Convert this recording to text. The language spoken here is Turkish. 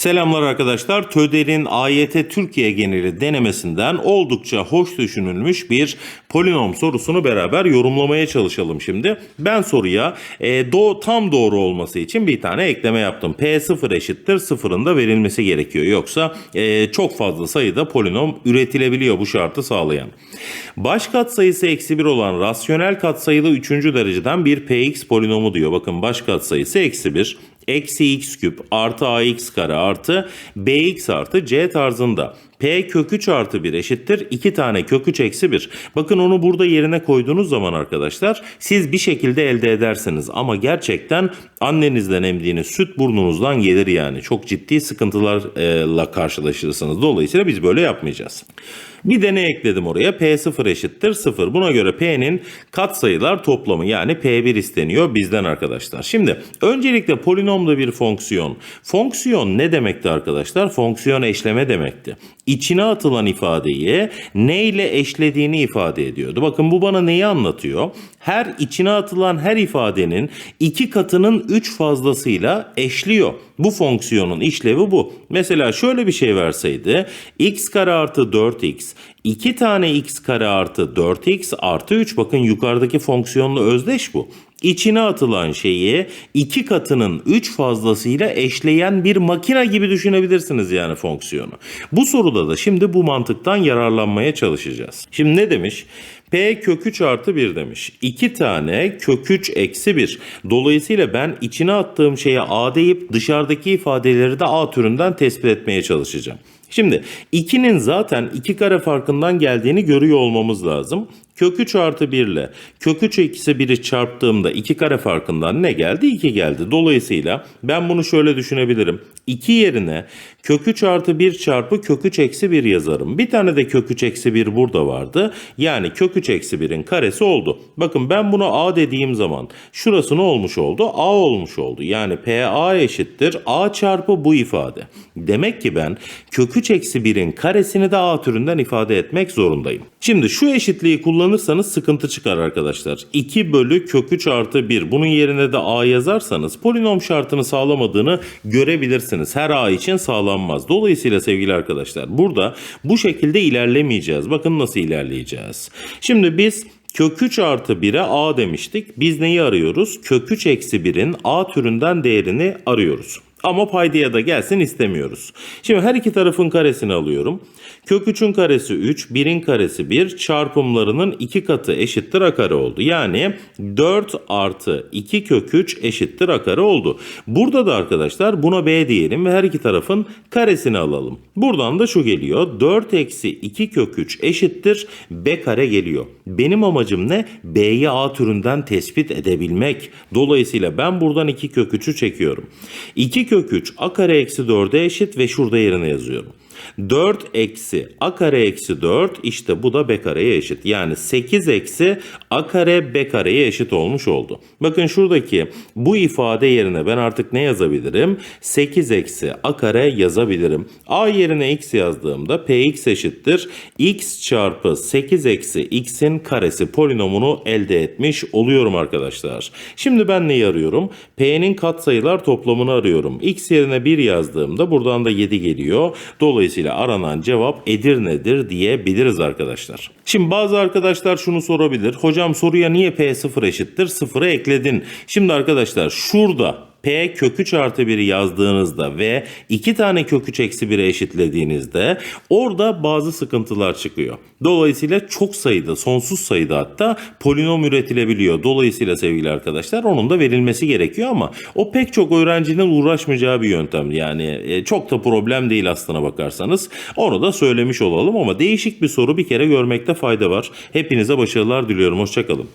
Selamlar arkadaşlar. TÖDER'in AYT Türkiye geneli denemesinden oldukça hoş düşünülmüş bir polinom sorusunu beraber yorumlamaya çalışalım şimdi. Ben soruya e, do, tam doğru olması için bir tane ekleme yaptım. P0 eşittir sıfırın da verilmesi gerekiyor. Yoksa e, çok fazla sayıda polinom üretilebiliyor bu şartı sağlayan. Baş katsayısı eksi 1 olan rasyonel katsayılı 3. dereceden bir px polinomu diyor. Bakın baş katsayısı eksi 1 eksi x küp artı ax kare artı bx artı c tarzında. P kök 3 artı 1 eşittir 2 tane kök 3 eksi 1. Bakın onu burada yerine koyduğunuz zaman arkadaşlar siz bir şekilde elde edersiniz. Ama gerçekten annenizden emdiğiniz süt burnunuzdan gelir yani. Çok ciddi sıkıntılarla karşılaşırsınız. Dolayısıyla biz böyle yapmayacağız. Bir de ne ekledim oraya? P0 eşittir 0. Buna göre P'nin katsayılar toplamı yani P1 isteniyor bizden arkadaşlar. Şimdi öncelikle polinomda bir fonksiyon. Fonksiyon ne demekti arkadaşlar? Fonksiyon eşleme demekti. İçine atılan ifadeyi ne ile eşlediğini ifade ediyordu. Bakın bu bana neyi anlatıyor? Her içine atılan her ifadenin iki katının 3 fazlasıyla eşliyor. Bu fonksiyonun işlevi bu. Mesela şöyle bir şey verseydi x kare artı 4x 2 tane x kare artı 4x artı 3 bakın yukarıdaki fonksiyonla özdeş bu. İçine atılan şeyi iki katının 3 fazlasıyla eşleyen bir makine gibi düşünebilirsiniz yani fonksiyonu. Bu soruda da şimdi bu mantıktan yararlanmaya çalışacağız. Şimdi ne demiş? P kök 3 artı 1 demiş. 2 tane kök 3 eksi 1. Dolayısıyla ben içine attığım şeye A deyip dışarıdaki ifadeleri de A türünden tespit etmeye çalışacağım. Şimdi 2'nin zaten 2 kare farkından geldiğini görüyor olmamız lazım. Kök 3 artı 1 ile kök 3 eksi 1'i çarptığımda 2 kare farkından ne geldi? 2 geldi. Dolayısıyla ben bunu şöyle düşünebilirim. 2 yerine kök 3 artı 1 çarpı kök 3 eksi 1 yazarım. Bir tane de kök 3 eksi 1 burada vardı. Yani kök 3 eksi 1'in karesi oldu. Bakın ben buna a dediğim zaman şurası ne olmuş oldu? a olmuş oldu. Yani pa eşittir a çarpı bu ifade. Demek ki ben kök 3 eksi 1'in karesini de a türünden ifade etmek zorundayım. Şimdi şu eşitliği kullanırsanız sıkıntı çıkar arkadaşlar. 2 bölü kök 3 artı 1 bunun yerine de a yazarsanız polinom şartını sağlamadığını görebilirsiniz. Her a için sağlanmaz. Dolayısıyla sevgili arkadaşlar burada bu şekilde ilerlemeyeceğiz. Bakın nasıl ilerleyeceğiz. Şimdi biz Kök 3 artı 1'e a demiştik. Biz neyi arıyoruz? Kök 3 eksi 1'in a türünden değerini arıyoruz. Ama paydaya da gelsin istemiyoruz. Şimdi her iki tarafın karesini alıyorum. Kök 3'ün karesi 3, 1'in karesi 1 çarpımlarının 2 katı eşittir a kare oldu. Yani 4 artı 2 kök 3 eşittir a kare oldu. Burada da arkadaşlar buna b diyelim ve her iki tarafın karesini alalım. Buradan da şu geliyor. 4 eksi 2 kök 3 eşittir b kare geliyor. Benim amacım ne? b'yi a türünden tespit edebilmek. Dolayısıyla ben buradan 2 kök 3'ü çekiyorum. 2 kök 3 a kare eksi 4'e eşit ve şurada yerine yazıyorum. 4 eksi a kare eksi 4 işte bu da b kareye eşit. Yani 8 eksi a kare b kareye eşit olmuş oldu. Bakın şuradaki bu ifade yerine ben artık ne yazabilirim? 8 eksi a kare yazabilirim. a yerine x yazdığımda px eşittir. x çarpı 8 eksi x'in karesi polinomunu elde etmiş oluyorum arkadaşlar. Şimdi ben neyi arıyorum? p'nin katsayılar toplamını arıyorum. x yerine 1 yazdığımda buradan da 7 geliyor. Dolayısıyla aranan cevap Edirne'dir diyebiliriz arkadaşlar. Şimdi bazı arkadaşlar şunu sorabilir. Hocam soruya niye P0 eşittir? 0'ı ekledin. Şimdi arkadaşlar şurada P kök 3 artı 1'i yazdığınızda ve 2 tane kök 3 eksi 1'e eşitlediğinizde orada bazı sıkıntılar çıkıyor. Dolayısıyla çok sayıda, sonsuz sayıda hatta polinom üretilebiliyor. Dolayısıyla sevgili arkadaşlar onun da verilmesi gerekiyor ama o pek çok öğrencinin uğraşmayacağı bir yöntem. Yani e, çok da problem değil aslına bakarsanız. Onu da söylemiş olalım ama değişik bir soru bir kere görmekte fayda var. Hepinize başarılar diliyorum. Hoşçakalın.